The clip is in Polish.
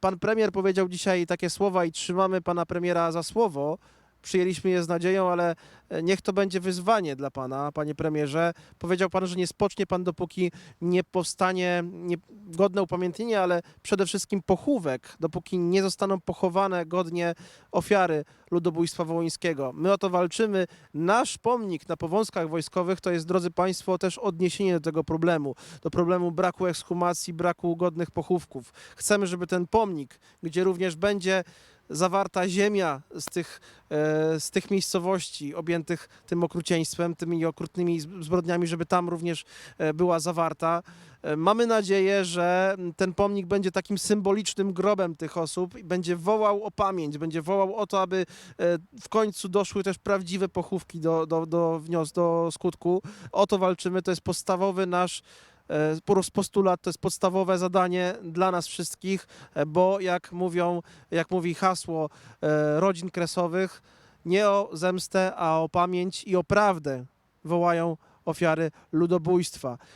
Pan premier powiedział dzisiaj takie słowa i trzymamy pana premiera za słowo. Przyjęliśmy je z nadzieją, ale e, niech to będzie wyzwanie dla pana, panie premierze. Powiedział pan, że nie spocznie pan, dopóki nie powstanie nie, godne upamiętnienie, ale przede wszystkim pochówek, dopóki nie zostaną pochowane godnie ofiary ludobójstwa wołyńskiego. My o to walczymy. Nasz pomnik na powązkach wojskowych to jest, drodzy państwo, też odniesienie do tego problemu, do problemu braku ekshumacji, braku godnych pochówków. Chcemy, żeby ten pomnik, gdzie również będzie zawarta ziemia z tych, e, z tych miejscowości objętych tym okrucieństwem, tymi okrutnymi zbrodniami, żeby tam również e, była zawarta. E, Mamy nadzieję, że ten pomnik będzie takim symbolicznym grobem tych osób i będzie wołał o pamięć, będzie wołał o to, aby w końcu doszły też prawdziwe pochówki do, do, do do skutku. O to walczymy, to jest podstawowy nasz postulat, to jest podstawowe zadanie dla nas wszystkich, e, bo jak mówią, jak mówi hasło e, rodzin kresowych, nie o zemstę, a o pamięć i o prawdę wołają ofiary ludobójstwa.